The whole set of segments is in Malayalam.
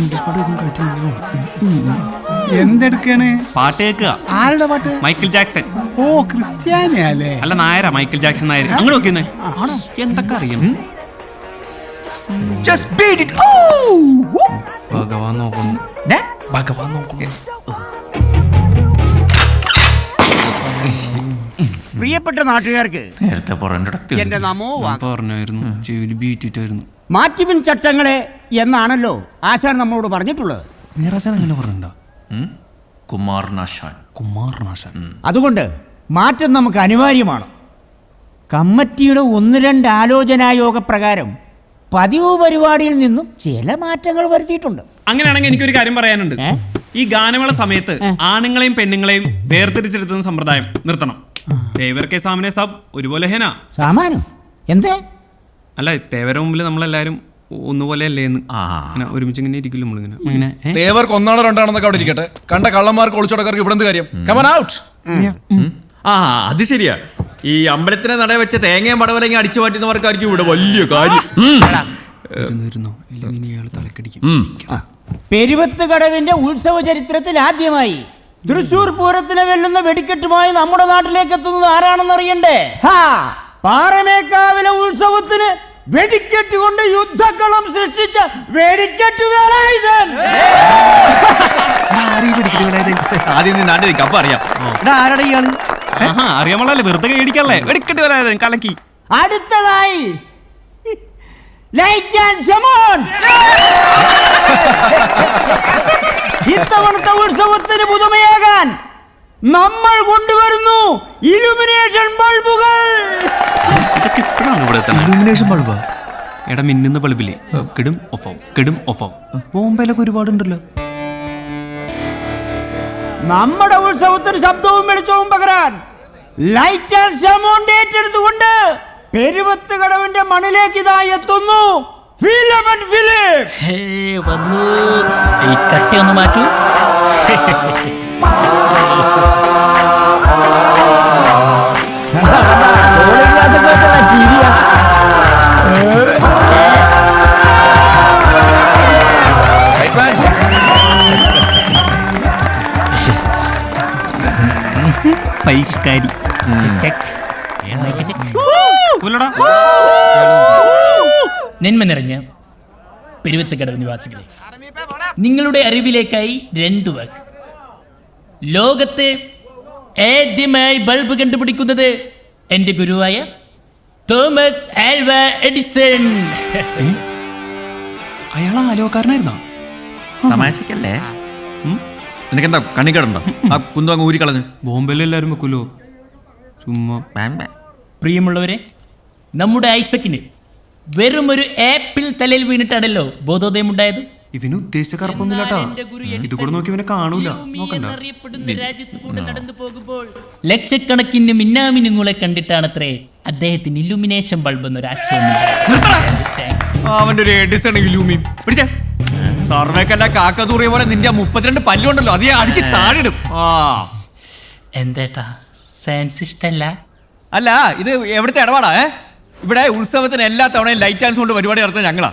ഇംഗ്ലീഷ് പാട്ട് കേൾക്കും കഴുത്തിൽ ഇങ്ങനെ. എന്തെടുക്കാണ്? പാട്ട് കേൾക്കുക. ആരുടെ പാട്ട്? Michael Jackson. ഓ ക്രിസ്ത്യാനിയല്ലേ അല്ല? നായരാ മൈക്കിൾ ജാക്സൺ നായർ അങ്ങനെ നോക്കിയെന്നേ ആണോ? എന്തൊക്കെ. Oh! ഭഗവാൻ നോക്കുന്നു. ദേ, ഭഗവാൻ നോക്കുന്നു. പ്രിയപ്പെട്ട നാട്ടുകാർക്ക് നേരത്തെ പറയണ്ടടത്ത് എന്റെ നമോ ഞാൻ വാക്ക്. പറഞ്ഞായിരുന്നു ചെവിയിൽ ബീറ്റിട്ടായിരുന്നു. മാറ്റിപ്പിൻ ചട്ടങ്ങളെ എന്നാണല്ലോ ആശാൻ നമ്മളോട് പറഞ്ഞിട്ടുള്ളത്. നീറാശാൻ അങ്ങനെ പറഞ്ഞിട്ടുണ്ടോ? കുമാരനാശാൻ കുമാരനാശാൻ അതുകൊണ്ട് മാറ്റം നമുക്ക് അനിവാര്യമാണ്. കമ്മിറ്റിയുടെ ഒന്ന് രണ്ട് ആലോചനായോഗ പ്രകാരം പതിവ് പരിപാടിയിൽ നിന്നും ചില മാറ്റങ്ങൾ വരുത്തിയിട്ടുണ്ട്. അങ്ങനെയാണെങ്കിൽ എനിക്കൊരു കാര്യം പറയാനുണ്ട്. ഈ ഗാനമേള സമയത്ത് ആണുങ്ങളെയും പെണ്ണുങ്ങളെയും വേർതിരിച്ചെടുത്തുന്ന സമ്പ്രദായം നിർത്തണം. കെ സാമനെ സബ് ഒരുപോലെ ഹെന. സാമാനം. എന്തേ? അല്ല തേവര മുമ്പിൽ നമ്മളെല്ലാരും ഒന്നുപോലെ അല്ലേ എന്ന്. ഒരുമിച്ച് ഇങ്ങനെ ഇരിക്കില്ല നമ്മളിങ്ങനെ. ഇങ്ങനെ ഏ? തേവർക്ക് ഒന്നാണോ രണ്ടാണെന്നൊക്കെ അവിടെ ഇരിക്കട്ടെ. കണ്ട കള്ളന്മാർക്ക് ഒളിച്ചോടക്കാർക്ക് ഇവിടെ എന്ത് കാര്യം കമൻ ഔട്ട് ആ അത് ശരിയാ. ഈ അമ്പലത്തിനെ നട വെച്ച തേങ്ങയും പടവലങ്ങ അടിച്ചു മാറ്റുന്നവർക്കായിരിക്കും ഇവിടെ വലിയ കാര്യം. ഇരുന്നോ, ഇരുന്നോ. ഇല്ലെങ്കിൽ ഇനി അയാൾ തലക്കടിക്കും. പെരുവത്ത് കടവിന്റെ ഉത്സവ ചരിത്രത്തിൽ ആദ്യമായി തൃശൂർ പൂരത്തിനെ വെല്ലുന്ന വെടിക്കെട്ടുമായി നമ്മുടെ നാട്ടിലേക്ക് എത്തുന്നത് ആരാണെന്ന് അറിയണ്ടേ ഹാ പാറമേക്കാവിലെ ഉത്സവത്തിന് വെടിക്കെട്ട് കൊണ്ട് യുദ്ധക്കളം സൃഷ്ടിച്ച വെടിക്കെട്ട് വേലായുധൻ ആദ്യം നീ നാട്ടിൽ നിൽക്കാം അപ്പൊ അറിയാം. എടാ ആരാടാ ഇയാൾ? ആഹാ അറിയാൻ പാടില്ലേ വെറുതെ കേടിക്കല്ലേ വെടിക്കെട്ട് വരാതെ കലക്കി. അടുത്തതായി ലൈറ്റ് ആൻഡ് ഷമോൺ ഇത്തവണത്തെ ഉത്സവത്തിന് പുതുമയാകാൻ നമ്മൾ കൊണ്ടുവരുന്നു ഇലുമിനേഷൻ ബൾബുകൾ ഇതൊക്കെ ഇപ്പോഴാണ് ഇവിടെ ഇലുമിനേഷൻ ബൾബാ എടാ മിന്നുന്ന ബൾബില്ലേ കെടും ഓഫ് ആവും കെടും ഓഫ് ആവും ബോംബെയിലൊക്കെ ഒരുപാടുണ്ടല്ലോ. നമ്മുടെ ഉത്സവത്തിന് ശബ്ദവും വെളിച്ചവും പകരാൻ ലൈറ്റ് ആൻഡ് ഷമോൺ ഏറ്റെടുത്തുകൊണ്ട് പെരുവത്ത് കടവിന്റെ മണിലേക്ക് ഇതാ എത്തുന്നു ഹേ വന്നു. ഈ കട്ടി ഒന്ന് മാറ്റൂ. പരിഷ്കാരി നിന്മ. പോലടാ നന്മ നിറഞ്ഞ പെരുവത്തക്കടവ് നിവാസികളെ നിങ്ങളുടെ അറിവിലേക്കായി രണ്ട് വാക്ക്. ലോകത്ത് ആദ്യമായി ബൾബ് കണ്ടുപിടിക്കുന്നത് എന്റെ ഗുരുവായ തോമസ് ആൽവ എഡിസൺ. അയാൾ ആലോകാരനായിരുന്നോ തമാശക്കല്ലേ? നിനക്കെന്താ കിടണ്ടോ ആ കുന്തു അങ്ങ് ഊരിക്കളഞ്ഞു. ബോംബെയിൽ എല്ലാരും വെക്കൂലോ? ചുമ്മാ. പ്രിയമുള്ളവരെ നമ്മുടെ ഐസക്കിന് വെറും ഒരു ആപ്പിൾ തലയിൽ വീണിട്ടാണല്ലോ ബോധോദയം ഉണ്ടായത് ഇവന് ഉദ്ദേശിച്ച കറുപ്പൊന്നുമില്ലാട്ടാ. ഇത് കൂടെ നോക്കി ഇവനെ കാണൂല. നോക്കണ്ട. എന്നറിയപ്പെടുന്ന രാജ്യത്ത് കൂടെ നടന്നു പോകുമ്പോൾ ലക്ഷക്കണക്കിന് മിന്നാമിനുങ്ങളെ കണ്ടിട്ടാണത്രേ അദ്ദേഹത്തിന് ഇലുമിനേഷൻ ബൾബ് എന്നൊരു ആശയം ഉണ്ടായത്. അവന്റെ ഒരു എഡിസൺ ലൂമി. പിടിച്ചേ. സർവേക്കല്ല കാക്ക തൂറിയ പോലെ നിന്റെ ആ മുപ്പത്തിരണ്ട് പല്ലുണ്ടല്ലോ. അത് ഞാൻ അടിച്ച് താഴെടും. ആ. എന്തേട്ടാ? സയൻസ് ഇഷ്ടല്ല? അല്ല ഇത് എവിടുത്തെ ഇടപാടാ ഏ? ഇവിടെ ഉത്സവത്തിന് എല്ലാ തവണയും ലൈറ്റ് ആൻസ് കൊണ്ട് പരിപാടി നടത്തുന്ന ഞങ്ങളാ.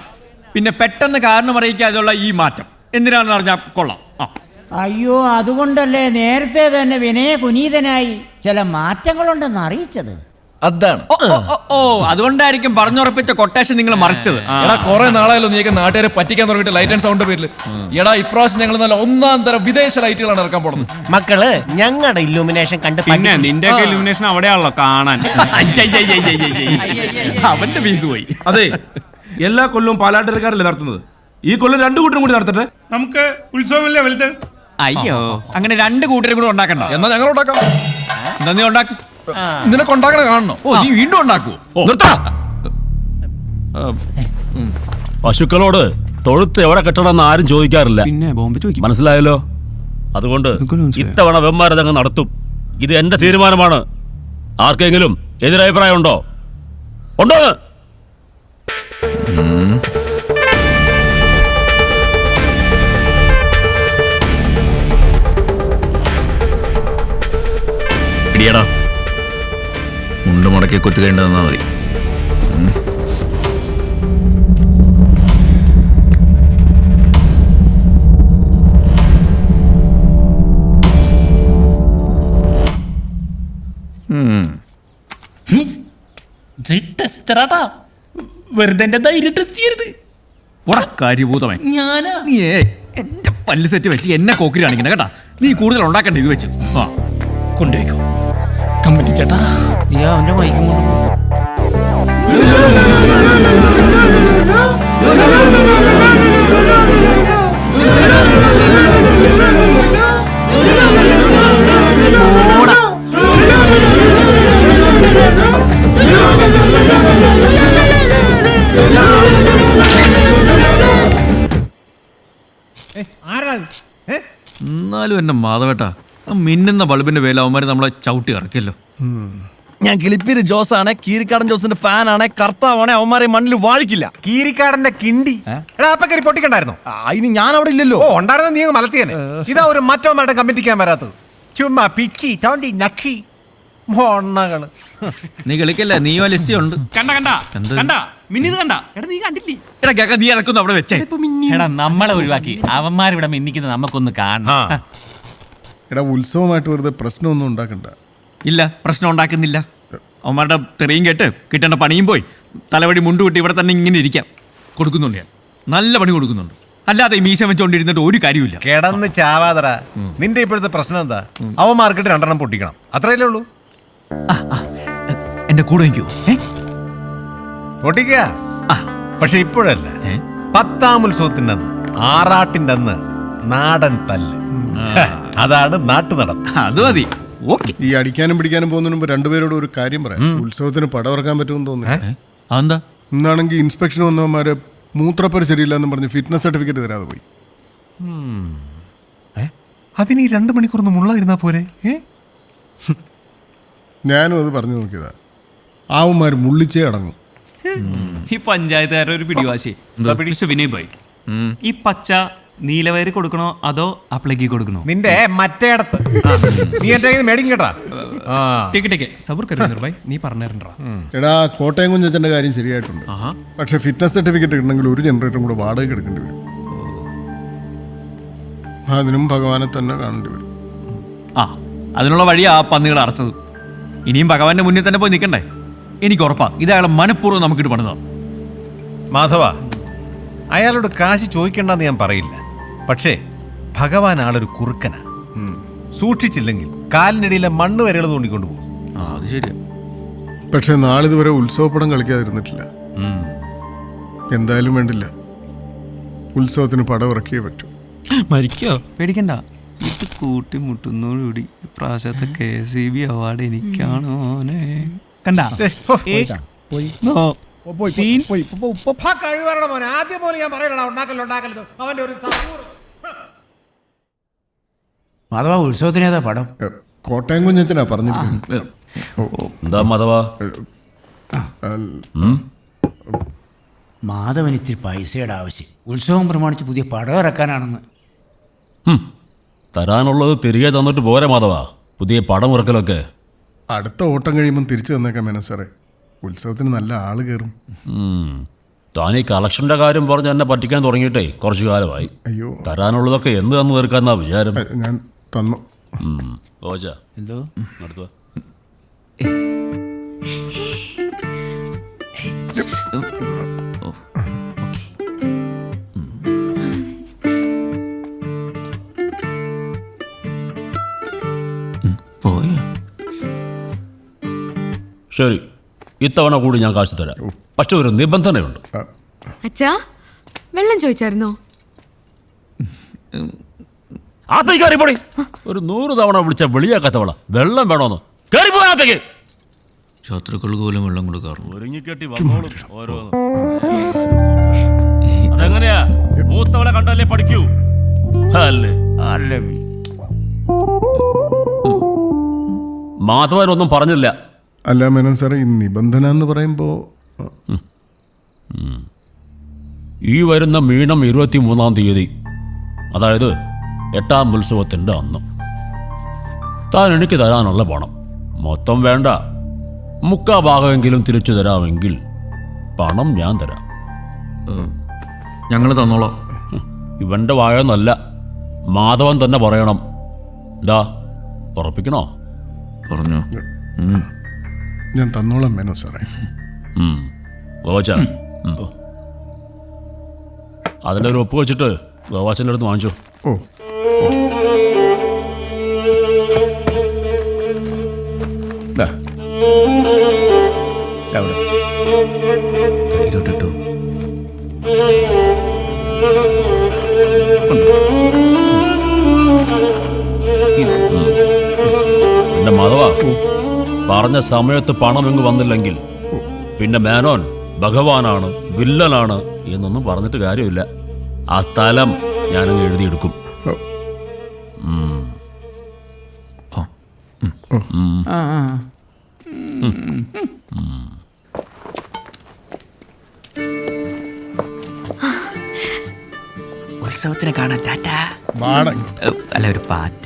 പിന്നെ പെട്ടെന്ന് കാരണം അറിയിക്കാതെയുള്ള ഈ മാറ്റം. എന്തിനാണെന്ന് പറഞ്ഞാൽ കൊള്ളാം. ആ. അയ്യോ അതുകൊണ്ടല്ലേ നേരത്തെ തന്നെ വിനയ കുനീതനായി ചില മാറ്റങ്ങളുണ്ടെന്ന് അറിയിച്ചത്? അതാണ്. ഓ, ഓ, ഓ, ഓ അതുകൊണ്ടായിരിക്കും പറഞ്ഞുറപ്പിച്ച കൊട്ടേഷൻ നിങ്ങൾ മറിച്ചത്. എടാ കുറെ നാളായാലും നീക്ക് നാട്ടുകാരെ പറ്റിക്കാൻ തുടങ്ങിയിട്ട് ലൈറ്റ് ആൻഡ് സൗണ്ട് പേരിൽ എടാ ഇപ്രാവശ്യം ഞങ്ങൾ നല്ല ഒന്നാം തരം വിദേശ ലൈറ്റുകളാണ് ഇറക്കാൻ പോകുന്നത് മക്കൾ ഞങ്ങളുടെ ഇല്ലുമിനേഷൻ കണ്ട് പിന്നെ നിന്റെ ഒക്കെ ഇലുമിനേഷൻ അവിടെയാണല്ലോ കാണാൻ. അവന്റെ ഫീസ് പോയി അതെ എല്ലാ കൊല്ലവും പാലാട്ടരക്കാരല്ലേ നടത്തുന്നത് ഈ കൊല്ലം രണ്ടു കൂട്ടരും കൂടി നടത്തട്ടെ നമുക്ക് ഉത്സവമല്ലേ വലുത് അയ്യോ അങ്ങനെ രണ്ട് കൂട്ടരും കൂടി ഉണ്ടാക്കണ്ട എന്നാ ഞങ്ങൾ ഉണ്ടാക്കാം എന്താ നീ ഉണ്ടാക്കും നിനക്ക് ഉണ്ടാക്കണ കാണണോ? ഓ നീ വീണ്ടും ഉണ്ടാക്കുവോ? ഓ. പശുക്കളോട് തൊഴുത്ത് എവിടെ കെട്ടണമെന്ന് ആരും ചോദിക്കാറില്ല. പിന്നെ ബോംബെ ചോദിക്കും മനസ്സിലായല്ലോ? അതുകൊണ്ട്. ഇത്തവണ വെമ്മാരതങ്ങ് നടത്തും. ഇത് എന്റെ തീരുമാനമാണ്. ആർക്കെങ്കിലും എതിരഭിപ്രായം ഉണ്ടോ? ഉണ്ടോ ഇടിയടാ. വീണ്ടും മുടക്കി കുത്തുകേണ്ടി വന്നാൽ മതി എന്റെ എന്റെ പല്ല് സെറ്റ് വെച്ച് എന്നെ കോക്കിരി കാണിക്കണ്ട കേട്ടാ? നീ കൂടുതൽ ഉണ്ടാക്കണ്ട ഇത് വെച്ച്. ആ. കൊണ്ടുപോയിക്കോ. കമ്മിറ്റി ചേട്ടാ. നീ അവന്റെ മൈക്കും കൊണ്ട് എന്നാലും എന്നെ മാധവേട്ടാ മിന്നുന്ന ബൾബിന്റെ വേല അവന്മാര് നമ്മളെ ചവിട്ടി ഇറക്കിയല്ലോ. ഞാൻ കിളിപ്പീര് ജോസ് ആണ് കീരിക്കാടൻ ജോസിന്റെ ഫാൻ ആണ് കർത്താവാണ് അവന്മാരെ മണ്ണിൽ വാഴിക്കില്ല. കീരിക്കാടന്റെ കിണ്ടി. എടാ അപ്പൊ കയറി പൊട്ടിക്കണ്ടായിരുന്നു? അതിന് ഞാൻ അവിടെ ഇല്ലല്ലോ. ഓ ഉണ്ടായിരുന്ന നീ മലത്തിയനെ. ഇതാ ഒരു മറ്റവന്മാരുടെ കമ്മിറ്റിക്കാൻ വരാത്തത് ചുമ്മാ പിക്കി തോണ്ടി നക്കി മൊണ്ണകൾ നീ കളിക്കല്ലേ? നീ ലിസ്റ്റ് ഉണ്ട്. കണ്ട കണ്ട. കണ്ട. മിന്നിത് കണ്ട. എടാ നീ കണ്ടില്ലേ? എടാ കേക്ക നീ ഇറക്കുന്നു അവിടെ വെച്ചേ. എടാ നമ്മളെ ഒഴിവാക്കി. അവന്മാരിവിടെ മിന്നിക്കുന്നത് നമുക്കൊന്ന് കാണാം എടാ ഉത്സവമായിട്ട് വെറുതെ പ്രശ്നമൊന്നും ഉണ്ടാക്കണ്ട. ഇല്ല പ്രശ്നം ഉണ്ടാക്കുന്നില്ല. അവന്മാരുടെ തെറിയും കേട്ട് കിട്ടേണ്ട പണിയും പോയി. തലവടി മുണ്ട് കിട്ടി ഇവിടെ തന്നെ ഇങ്ങനെ ഇരിക്കാം. കൊടുക്കുന്നുണ്ട് ഞാൻ. നല്ല പണി കൊടുക്കുന്നുണ്ട്. അല്ലാതെ ഈ മീശ വെച്ചോണ്ടിരുന്നിട്ട് ഒരു കാര്യമില്ല കിടന്ന് ചാവാതറ. നിന്റെ ഇപ്പോഴത്തെ പ്രശ്നം എന്താ? അവൻ മാർക്കറ്റ് രണ്ടെണ്ണം പൊട്ടിക്കണം. അത്രയല്ലേ ഉള്ളൂ. എന്റെ കൂടെ നിൽക്കൂ. പൊട്ടിക്കുക പക്ഷെ ഇപ്പോഴല്ല? പത്താം ഉത്സവത്തിന്റെ അന്ന് ആറാട്ടിന്റെ അന്ന് നാടൻ തല്ല് അതാണ് നാട്ടു നാട്ടുനടൻ അത് മതി. ഓക്കെ ഈ അടിക്കാനും പിടിക്കാനും പോകുന്നതിന് മുമ്പ് രണ്ടുപേരോട് ഒരു കാര്യം പറയാം. ഉത്സവത്തിന് പടമിറക്കാൻ പറ്റുമെന്ന് തോന്നുന്നു. അതെന്താ? ഇന്നാണെങ്കിൽ ഇൻസ്പെക്ഷൻ വന്നവന്മാരെ മൂത്രപ്പര ശരിയില്ല എന്ന് പറഞ്ഞ് ഫിറ്റ്നസ് സർട്ടിഫിക്കറ്റ് തരാതെ പോയി. അതിന് ഈ രണ്ട് മണിക്കൂർ മുള്ളായിരുന്നാ പോരെ? ഞാനും അത് പറഞ്ഞു നോക്കിയതാ. ആവന്മാർ മുള്ളിച്ചേ അടങ്ങും. ഈ പഞ്ചായത്തുകാരുടെ ഒരു പിടിവാശി. വിനയ് ഭായി. ഈ പച്ച നീലവയറി കൊടുക്കണോ അതോ അപ്ലക്കി കൊടുക്കണോ? നിന്റെ മറ്റേ ഇടത്ത് നീ എന്റെ മേടിക്കും കേട്ടാ. ആ. Take take. സബർ കരുന്നർ ഭായ് നീ പറഞ്ഞിരണ്ടാ. എടാ കോട്ടയം കുഞ്ഞച്ചന്റെ കാര്യം ശരിയായിട്ടുണ്ട്. പക്ഷെ ഫിറ്റ്നസ് സർട്ടിഫിക്കറ്റ് കിട്ടണമെങ്കിൽ ഒരു ജനറേറ്ററും കൂടെ വാടക എടുക്കേണ്ടി വരും. അതിനും ഭഗവാനെ തന്നെ കാണേണ്ടി വരും. ആ അതിനുള്ള വഴിയാ ആ പന്നികൾ അടച്ചത് ഇനിയും ഭഗവാന്റെ മുന്നിൽ തന്നെ പോയി നിൽക്കണ്ടേ? എനിക്ക് ഉറപ്പാ ഇത് അയാളെ മനഃപൂർവം നമുക്കിട്ട് പണിതാ. മാധവ അയാളോട് കാശ് ചോദിക്കണ്ടെന്ന് ഞാൻ പറയില്ല. പക്ഷേ ഭഗവാൻ ആളൊരു കുറുക്കനാ. സൂക്ഷിച്ചില്ലെങ്കിൽ കാലിനിടയിലെ മണ്ണ് വരെ തോണ്ടിക്കൊണ്ട് പോകും. ആ അത് ശരിയാ. പക്ഷെ നാളിതുവരെ ഉത്സവപ്പടം കളിക്കാതിരുന്നിട്ടില്ല. എന്തായാലും വേണ്ടില്ല. ഉത്സവത്തിന് പടം ഇറക്കിയേ പറ്റൂ. മരിക്കോ? പേടിക്കണ്ട. ഇത് കൂട്ടി മുട്ടുന്നോടുകൂടി പ്രാവശ്യത്തെ കെ സി ബി അവാർഡ് എനിക്കാണോ കണ്ട? ആദ്യം പോലെ ഞാൻ പറയണ ഉണ്ടാക്കല്ലോ ഉണ്ടാക്കല്ലോ അവന്റെ ഒരു അഥവാ ഉത്സവത്തിനേതാ പടം? എ, കോട്ടയം കുഞ്ഞച്ചനാ പറഞ്ഞു എന്താ മാധവ? മാധവൻ ഇത്തിരി പൈസയുടെ ആവശ്യം. ഉത്സവം പ്രമാണിച്ച് പുതിയ പടം ഇറക്കാനാണെന്ന്. തരാനുള്ളത് തിരികെ തന്നിട്ട് പോരെ മാധവ. പുതിയ പടം ഇറക്കലൊക്കെ. അടുത്ത ഓട്ടം കഴിയുമ്പം തിരിച്ചു തന്നേക്കാം മേനോ സാറേ. ഉത്സവത്തിന് നല്ല ആൾ കയറും. താനീ താൻ ഈ കളക്ഷന്റെ കാര്യം പറഞ്ഞ് എന്നെ പറ്റിക്കാൻ തുടങ്ങിയിട്ടേ കുറച്ചു കാലമായി. അയ്യോ. തരാനുള്ളതൊക്കെ എന്ത് തന്നു തീർക്കാന്നാ വിചാരം? ഞാൻ തന്നു. ഓജ. എന്തോ? നടത്തുക ശരി. ഇത്തവണ കൂടി ഞാൻ കാശ് തരാം. പക്ഷെ ഒരു നിബന്ധനയുണ്ട്. അച്ഛാ വെള്ളം ചോദിച്ചായിരുന്നോ? ആത്തേക്ക് കയറിപ്പോടി. ഒരു നൂറ് തവണ വിളിച്ച വെളിയാക്കാത്തവള. വെള്ളം വേണോന്ന്. കയറിപ്പോയാത്തേക്ക് ശത്രുക്കൾക്ക് പോലും വെള്ളം കൊടുക്കാറുണ്ട് ഒരുങ്ങിക്കെട്ടി വന്നോളും ഓരോന്ന്. അതെങ്ങനെയാ? മൂത്തവളെ കണ്ടല്ലേ പഠിക്കൂ? അല്ലേ? മാധവനൊന്നും പറഞ്ഞില്ല. അല്ല മേനോൻ സാറേ ഈ നിബന്ധന എന്ന് പറയുമ്പോ ഈ വരുന്ന മീണം ഇരുപത്തി മൂന്നാം തീയതി. അതായത് എട്ടാം ഉത്സവത്തിന്റെ അന്ന്. താൻ എനിക്ക് തരാനുള്ള പണം. മൊത്തം വേണ്ട. മുക്കാ ഭാഗമെങ്കിലും തിരിച്ചു തരാമെങ്കിൽ പണം ഞാൻ തരാം. ഞങ്ങൾ തന്നോളോ. ഇവന്റെ വായൊന്നല്ല. മാധവൻ തന്നെ പറയണം. ദാ ഉറപ്പിക്കണോ? പറഞ്ഞു. ഞാൻ തന്നോളാം മേനോ സാറേ. ഗോവാച്ച അതിന്റെ ഒരു ഒപ്പ് വെച്ചിട്ട് ഗോവാച്ചന്റെ അടുത്ത് വാങ്ങിച്ചു. ഓ. അവിടെ. മാധവ പറഞ്ഞ സമയത്ത് പണം ഇങ്ങ് വന്നില്ലെങ്കിൽ പിന്നെ മേനോൻ ഭഗവാനാണ് വില്ലനാണ് എന്നൊന്നും പറഞ്ഞിട്ട് കാര്യമില്ല. ആ സ്ഥലം ഞാനങ്ങ് എഴുതിയെടുക്കും. ആ ആ. ഉത്സവത്തിന് കാണാൻ ടാറ്റ. അല്ല ഒരു പാറ്റ.